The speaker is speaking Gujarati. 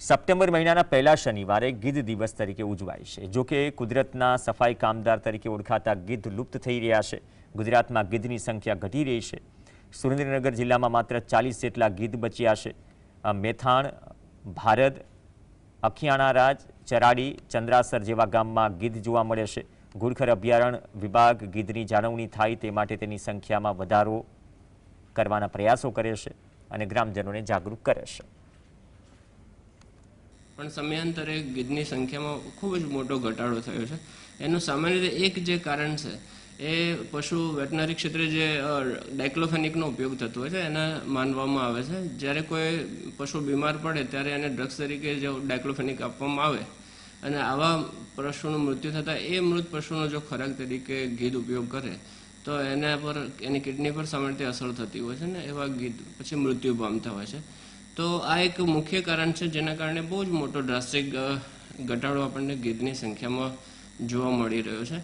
સપ્ટેમ્બર મહિનાના પહેલા શનિવારે ગીધ દિવસ તરીકે ઉજવાય છે. જો કે કુદરતના સફાઈ કામદાર તરીકે ઓળખાતા ગીધ લુપ્ત થઈ રહ્યા છે. ગુજરાતમાં ગીધની સંખ્યા ઘટી રહી છે. સુરેન્દ્રનગર જિલ્લામાં માત્ર ચાલીસ જેટલા ગીધ બચ્યા છે. મેથાણ ભારત અખિયાણા રાજ, ચરાડી, ચંદ્રાસર જેવા ગામમાં ગીધ જોવા મળે છે. ઘુડખર અભયારણ્ય વિભાગ ગીધની જાળવણી થાય તે માટે તેની સંખ્યામાં વધારો કરવાના પ્રયાસો કરે છે અને ગ્રામજનોને જાગૃત કરે છે. પણ સમયાંતરે ગીધની સંખ્યામાં ખૂબ જ મોટો ઘટાડો થયો છે. એનું સામાન્ય રીતે એક જે કારણ છે, એ પશુ વેટનરી ક્ષેત્રે જે ડાયક્લોફેનિકનો ઉપયોગ થતો હોય છે, એને માનવામાં આવે છે. જ્યારે કોઈ પશુ બીમાર પડે, ત્યારે એને ડ્રગ્સ તરીકે જો ડાયક્લોફેનિક આપવામાં આવે અને આવા પશુનું મૃત્યુ થતાં એ મૃત પશુનો જો ખોરાક તરીકે ગીધ ઉપયોગ કરે, તો એના પર, એની કિડની પર સામાન્ય અસર થતી હોય છે ને એવા ગીધ પછી મૃત્યુ પામતા હોય છે. તો આ એક મુખ્ય કારણ છે જેના કારણે બહુ જ મોટો ડ્રાસ્ટિક ઘટાડો આપણને ગીધની સંખ્યામાં જોવા મળી રહ્યો છે.